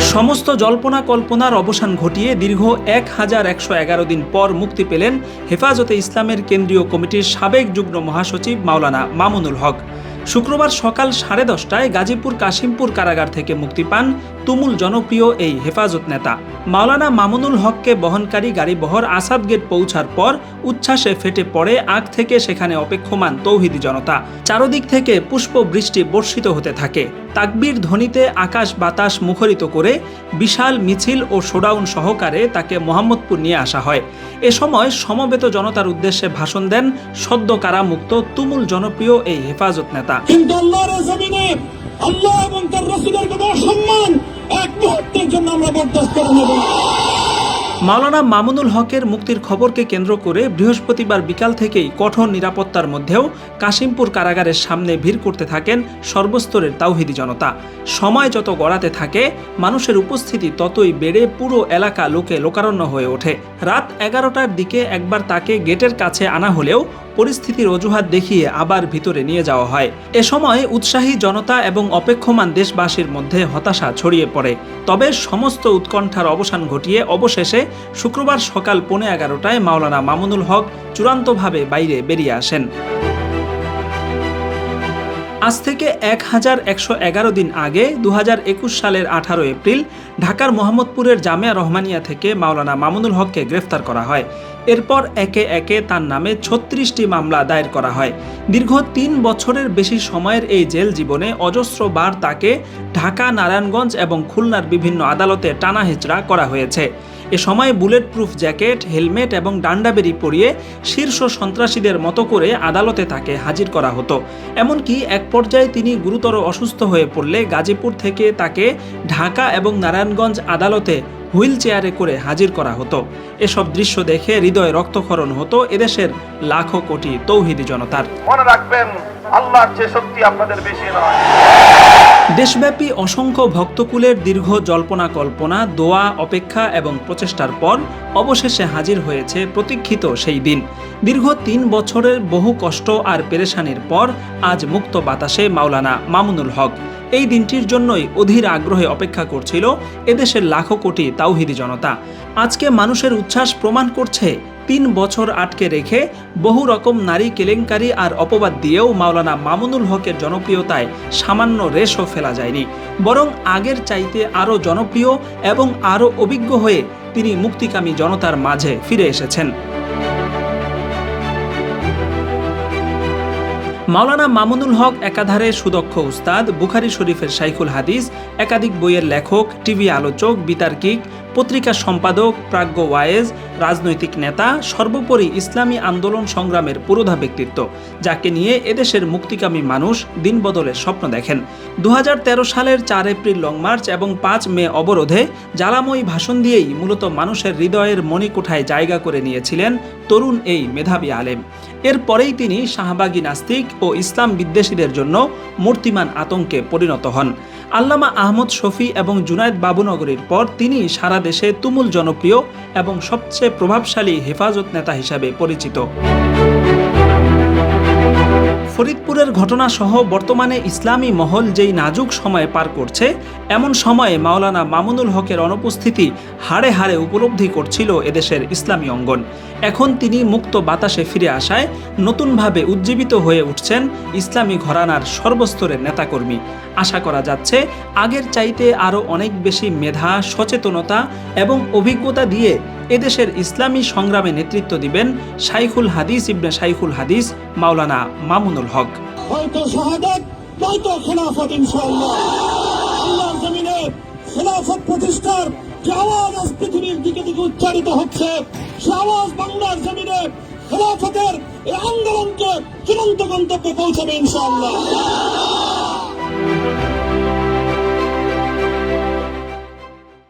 সমস্ত জল্পনা কল্পনার অবসান ঘটিয়ে দীর্ঘ এক হাজার একশো এগারো দিন পর মুক্তি পেলেন হেফাজতে ইসলামের কেন্দ্রীয় কমিটির সাবেক যুগ্ম মহাসচিব মাওলানা মামুনুল হক। শুক্রবার সকাল সাড়ে দশটায় গাজীপুর কাশিমপুর কারাগার থেকে মুক্তি পান তুমুল জনপ্রিয় এই হেফাজত নেতা। মাওলানা মামুনুল হককে বহনকারী গাড়ি বহর আসাদ গেট পৌঁছার পর উচ্ছ্বাসে ফেটে পড়ে আগ থেকে সেখানে অপেক্ষমান তৌহিদি জনতা। চারদিক থেকে পুষ্প বৃষ্টি বর্ষিত হতে থাকে। তাকবির ধ্বনিতে আকাশ বাতাস মুখরিত করে বিশাল মিছিল ও শোডাউন সহকারে তাকে মোহাম্মদপুর নিয়ে আসা হয়। এ সময় সমবেত জনতার উদ্দেশ্যে ভাষণ দেন সদ্য কারামুক্ত তুমুল জনপ্রিয় এই হেফাজত নেতা। কিন্তু আল্লাহ এবং তার এক মুহূর্তের জন্য আমরা বরদাস্ত করে নেব। মাওলানা মামুনুল হকের মুক্তির খবরকে কেন্দ্র করে বৃহস্পতিবার বিকাল থেকেই কঠোর নিরাপত্তার মধ্যেও কাশিমপুর কারাগারের সামনে ভিড় করতে থাকেন সর্বস্তরের তাওহিদি জনতা। সময় যত গড়াতে থাকে, মানুষের উপস্থিতি ততই বেড়ে পুরো এলাকা লোকে লোকারণ্য হয়ে ওঠে। রাত এগারোটার দিকে একবার তাকে গেটের কাছে আনা হলেও পরিস্থিতির অজুহাত দেখিয়ে আবার ভিতরে নিয়ে যাওয়া হয়। এ সময় উৎসাহী জনতা এবং অপেক্ষমান দেশবাসীর মধ্যে হতাশা ছড়িয়ে পড়ে। তবে সমস্ত উৎকণ্ঠার অবসান ঘটিয়ে অবশেষে শুক্রবার সকাল পৌনে এগারোটায় মাওলানা মামুনুল হক চূড়ান্তভাবে বাইরে বেরিয়ে আসেন। আজ থেকে এক হাজার একশো এগারো দিন আগে দু হাজার একুশ সালের আঠারো এপ্রিল ঢাকার মোহাম্মদপুরের জামিয়া রহমানিয়া থেকে মাওলানা মামুনুল হককে গ্রেফতার করা হয়। এরপর একে একে তার নামে ছত্রিশটি মামলা দায়ের করা হয়। দীর্ঘ তিন বছরের বেশি সময়ের এই জেল জীবনে অজস্র বার তাকে ঢাকা, নারায়ণগঞ্জ এবং খুলনার বিভিন্ন আদালতে টানা হেচড়া করা হয়েছে। এ সময় বুলেট প্রুফ জ্যাকেট, হেলমেট এবং ডান্ডাবেরি পরিয়ে শীর্ষ সন্ত্রাসীদের মতো করে আদালতে তাকে হাজির করা হতো। এমনকি এক পর্যায়ে তিনি গুরুতর অসুস্থ হয়ে পড়লে গাজীপুর থেকে তাকে ঢাকা এবং নারায়ণগঞ্জ আদালতে হুইল চেয়ারে করে হাজির করা হতো। এসব দৃশ্য দেখে হৃদয় রক্তক্ষরণ হতো এদেশের লাখো কোটি তৌহিদি জনতার। মনে রাখবেন, আল্লাহর যে শক্তি আপনাদের বেশি নয়। দেশব্যাপী অসংখ্য ভক্তকুলের দীর্ঘ জল্পনা কল্পনা, দোয়া, অপেক্ষা এবং প্রচেষ্টার পর অবশেষে হাজির হয়েছে প্রতীক্ষিত সেই দিন। দীর্ঘ তিন বছরের বহু কষ্ট আর পেরেশানির পর আজ মুক্ত বাতাসে মাওলানা মামুনুল হক। এই দিনটির জন্যই অধীর আগ্রহে অপেক্ষা করছিল এদেশের লাখো কোটি তাওহিদি জনতা। আজকে মানুষের উচ্ছ্বাস প্রমাণ করছে, তিন বছর আটকে রেখে বহু রকম নারী কেলেঙ্কারি আর অপবাদ দিয়েও মাওলানা মামুনুল হকের জনপ্রিয়তায় সামান্য রেশও ফেলা যায়নি। বরং আগের চাইতে আরও জনপ্রিয় এবং আরও অভিজ্ঞ হয়ে তিনি মুক্তিকামী জনতার মাঝে ফিরে এসেছেন। মাওলানা মামুনুল হক একাধারে সুদক্ষ উস্তাদ, বুখারি শরীফের সাইকুল হাদিস, একাধিক বইয়ের লেখক, টিভি আলোচক, বিতার্কিক, পত্রিকা সম্পাদক, প্রাজ্ঞ ওয়ায়েজ রাজনৈতিক নেতা, সর্বোপরি ইসলামী আন্দোলন সংগ্রামের পুরোধা ব্যক্তিত্ব, যাকে নিয়ে এদেশের মুক্তিকামী মানুষ দিন বদলের স্বপ্ন দেখেন। দু হাজার তেরো সালের চার এপ্রিল লং মার্চ এবং পাঁচ মে অবরোধে জ্বালাময়ী ভাষণ দিয়েই মূলত মানুষের হৃদয়ের মণিকোঠায় জায়গা করে নিয়েছিলেন তরুণ এই মেধাবী আলেম। এরপরেই তিনি শাহবাগী নাস্তিক ও ইসলাম বিদ্বেষীদের জন্য মূর্তিমান আতঙ্কে পরিণত হন। আল্লামা আহমদ শফি এবং জুনায়দ বাবুনগরীর পর তিনি সারা দেশে তুমুল জনপ্রিয় এবং সবচেয়ে প্রভাবশালী হেফাজত নেতা হিসাবে পরিচিত। ফরিদপুরের ঘটনা সহ বর্তমানে ইসলামী মহল যেই নাজুক সময়ে পার করছে, এমন সময়ে মাওলানা মামুনুল হকের অনুপস্থিতি হাড়ে হাড়ে উপলব্ধি করছিল এদেশের ইসলামী অঙ্গন। এখন তিনি মুক্ত বাতাসে ফিরে আসায় নতুনভাবে উজ্জীবিত হয়ে উঠছেন ইসলামী ঘরানার সর্বস্তরের নেতাকর্মী। আশা করা যাচ্ছে, আগের চাইতে আরও অনেক বেশি মেধা, সচেতনতা এবং অভিজ্ঞতা দিয়ে এদেশের ইসলামী সংগ্রামে নেতৃত্ব দিবেন শাইখুল হাদিস ইবনে শাইখুল হাদিস, মাওলানা মামুনুল হক। হয়তো শাহাদাত খেলাফত খেলাফত প্রতিষ্ঠার দিকে দিকে উচ্চারিত হচ্ছে খেলাফতের আন্দোলনকে চূড়ান্ত গন্তব্যে পৌঁছাবে, ইনশাআল্লাহ।